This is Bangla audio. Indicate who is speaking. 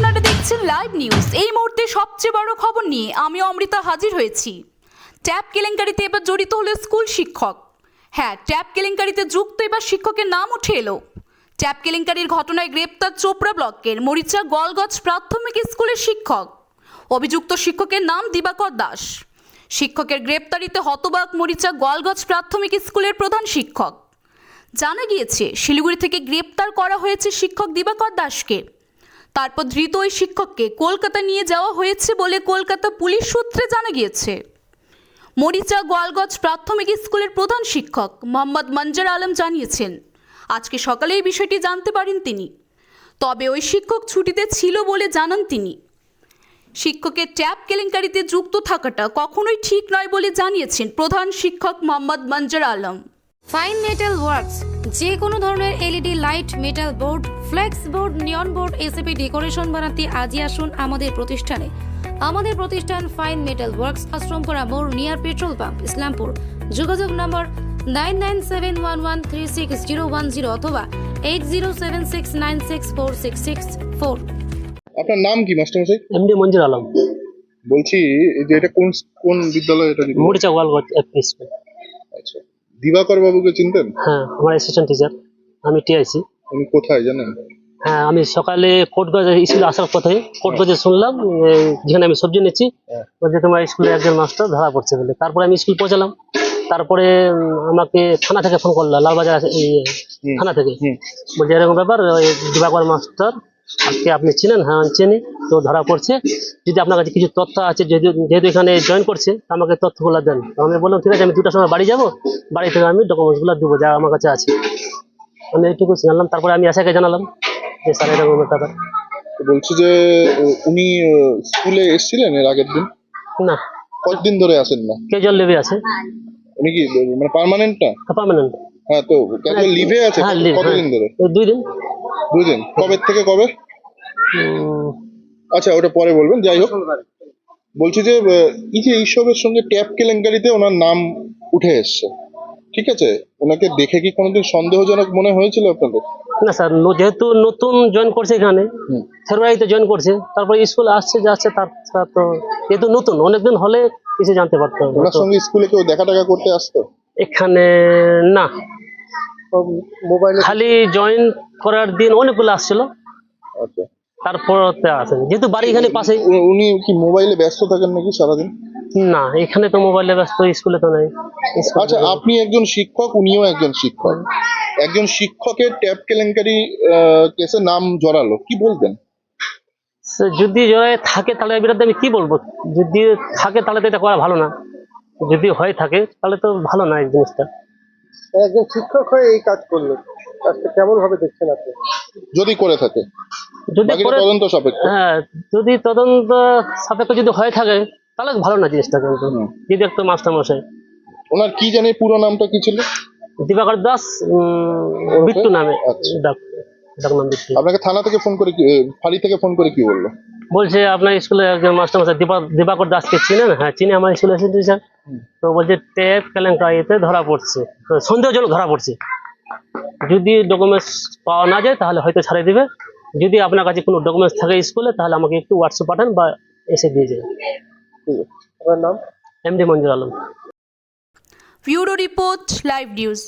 Speaker 1: আপনারা দেখছেন লাইভ নিউজ এই মুহূর্তে সবচেয়ে বড় খবর নিয়ে আমি অমৃতা হাজির হয়েছি। ট্যাব কেলেঙ্কারিতে এবার জড়িত হলো স্কুল শিক্ষক। হ্যাঁ ট্যাব কেলেঙ্কারিতে যুক্ত এবার শিক্ষকের নাম উঠে এলো। ট্যাব কেলেঙ্কারির ঘটনায় গ্রেপ্তার চোপড়া ব্লকের মরিচা গলগজ প্রাথমিক স্কুলের শিক্ষক। অভিযুক্ত শিক্ষকের নাম দিবাকর দাস। শিক্ষকের গ্রেপ্তারিতে হতবাক মরিচা গলগজ প্রাথমিক স্কুলের প্রধান শিক্ষক। জানা গিয়েছে, শিলিগুড়ি থেকে গ্রেপ্তার করা হয়েছে শিক্ষক দিবাকর দাসকে। তারপর ধৃত ওই শিক্ষককে কলকাতা নিয়ে যাওয়া হয়েছে বলে কলকাতা পুলিশ সূত্রে জানা গিয়েছে। মরিচা গোয়ালগঞ্জ প্রাথমিক স্কুলের প্রধান শিক্ষক মোহাম্মদ মঞ্জার আলম জানিয়েছেন, আজকে সকালে এই বিষয়টি জানতে পারেন তিনি। তবে ওই শিক্ষক ছুটিতে ছিল বলে জানান তিনি। শিক্ষকের ট্যাব কেলেঙ্কারিতে যুক্ত থাকাটা কখনোই ঠিক নয় বলে জানিয়েছেন প্রধান শিক্ষক Mohammad Manjar Alam.
Speaker 2: Fine Metal Works যে কোনো ধরনের LED light metal board flex board neon board ACP decoration বানাতে আজই আসুন আমাদের প্রতিষ্ঠানে। আমাদের প্রতিষ্ঠান ফাইন মেটাল ওয়ার্কস আশ্রমপুরা মোড় নিয়ার পেট্রোল পাম্প ইসলামপুর। যোগাযোগ number nine nine seven one one three six zero one zero অথবা eight zero seven six nine six four six six four.
Speaker 3: আপনার নাম কি মাস্টারমশাই?
Speaker 4: এমডি মঞ্জুর আলম।
Speaker 3: বলছি যে এটা কোন কোন বিদ্যালয় এটা?
Speaker 4: মুড়িচা গোয়ালগঞ্জ এফপি স্কুল
Speaker 3: আচ্ছা। দিবাকর বাবুকে চিনতেন?
Speaker 4: হ্যাঁ আমার অ্যাসিস্ট্যান্ট টিচার আমি টিআইসি।
Speaker 3: উনি কোথায় জানেন?
Speaker 4: হ্যাঁ আমি সকালে কোর্টগঞ্জ স্কুলে আসার পথে কোর্টগঞ্জে শুনলাম যেখানে আমি সবজি নিচ্ছি
Speaker 3: হ্যাঁ।
Speaker 4: বলছে তোমার স্কুলে একজন মাস্টার ধরা পড়ছে বলে। তারপরে আমি স্কুল পৌঁছালাম। তারপরে আমাকে থানা থেকে ফোন করল লালবাজার থানা থেকে। বলছে এরকম ব্যাপার ওই দিবাকর মাস্টার আজকে আপনি চিনেন হ্যাঁ চিনি তো ধরা পড়ছে। যদি আপনার কাছে কিছু তথ্য আছে যেহেতু এখানে জয়েন করছে আমাকে তথ্যগুলো দেন। আমি বললাম ঠিক আছে আমি দুটার সময় বাড়ি যাব। বাড়ি থেকে আমি ডকুমেন্টসগুলো দেবো যা আমার কাছে আছে। আমি এইটুকু জানলাম তারপরে আমি আশাকে জানালাম যে স্যার এরকম ব্যাপার
Speaker 3: বলছি যে উনি স্কুলে এসেছিলেন এর আগের দিন?
Speaker 4: না।
Speaker 3: কতদিন ধরে আসেন না?
Speaker 4: ক্যাজুয়াল লিভে আছে?
Speaker 3: উনি কি মানে পার্মানেন্ট না?
Speaker 4: পার্মানেন্ট
Speaker 3: হ্যাঁ তো ক্যাজুয়াল লিভে আছে?
Speaker 4: হ্যাঁ
Speaker 3: কতদিন ধরে?
Speaker 4: দুই দিন।
Speaker 3: দুই দিন কবে থেকে কবে? আচ্ছা ওটা পরে বলবেন যাই হোক। বলছি যে এই যে এইসবের সঙ্গে ট্যাপ কেলেঙ্কারিতে ওনার নাম উঠে এসছে। ঠিক আছে? ওনাকে দেখে কি কোনোদিন সন্দেহজনক মনে হয়েছিল আপনাদের?
Speaker 4: না স্যার যেহেতু নতুন জয়েন করছে এখানে ফেব্রুয়ারিতে জয়েন করছে তারপরে স্কুল আসছে যাচ্ছে তার তো যেহেতু নতুন অনেকদিন হলে কিছু জানতে পারতো।
Speaker 3: ওনার সঙ্গে স্কুলে কেউ দেখা টাকা করতে আসতো?
Speaker 4: এখানে না।
Speaker 3: মোবাইলে
Speaker 4: খালি জয়েন করার দিন অনেকগুলো আসছিল।
Speaker 3: আচ্ছা।
Speaker 4: তারপর আসেনি। যেহেতু বাড়ি এখানে পাশেই।
Speaker 3: উ- উনি কি মোবাইলে ব্যস্ত থাকেন নাকি সারাদিন?
Speaker 4: না এখানে তো মোবাইলে ব্যস্ত স্কুলে তো নেই।
Speaker 3: আচ্ছা আপনি একজন শিক্ষক উনিও একজন শিক্ষক। একজন শিক্ষকের ট্যাব কেলেঙ্কারি আহ, কেসে নাম জড়ালো কি বলবেন?
Speaker 4: যদি জয় থাকে তাহলে এর বিরুদ্ধে আমি কি বলব? যদি থাকে তাহলে তো এটা করা ভালো না। যদি হয়ে থাকে তাহলে তো ভালো না এই জিনিসটা।
Speaker 5: একজন শিক্ষক হয়ে এই কাজ করল কাজটা কেমন ভাবে দেখছেন আপনি?
Speaker 3: যদি করে থাকে।
Speaker 4: যদি
Speaker 3: তদন্ত সাপেক্ষ।
Speaker 4: হ্যাঁ যদি তদন্ত সাপেক্ষ যদি হয়ে থাকে তাহলে ভালো না জিনিসটা কিন্তু।
Speaker 3: হুম।
Speaker 4: যদি একটু মাস্টার মশাই
Speaker 3: ওনার কি জানি পুরো নামটা কি ছিল?
Speaker 4: দিবাকর দাস বিট্টু নামে।
Speaker 3: আচ্ছা।
Speaker 4: ডাক নাম বিট্টু।
Speaker 3: আপনাকে থানা থেকে ফোন করে কি ফাঁড়ি থেকে ফোন করে কি বলল?
Speaker 4: বলছে আপনার স্কুলে একজন মাস্টার মশাই দীপা- দিবাকর দাসকে চিনেন? হ্যাঁ চিনি আমার স্কুলে এসে টিচার তো বলছে টেপ কেলেঙ্কারিতে ধরা পড়ছে। তো সন্দেহজনক ধরা পড়ছে। যদি ডকুমেন্টস পাওয়া না যায় তাহলে হয়তো ছাড়িয়ে দিবে। যদি আপনার কাছে কোনো ডকুমেন্টস থাকে স্কুলে তাহলে আমাকে একটু হোয়াটসঅ্যাপ পাঠান বা এসে দিয়ে যাবে।
Speaker 5: ঠিক আছে আপনার নাম?
Speaker 4: MD Manjur Alam.
Speaker 1: Bureau report live news.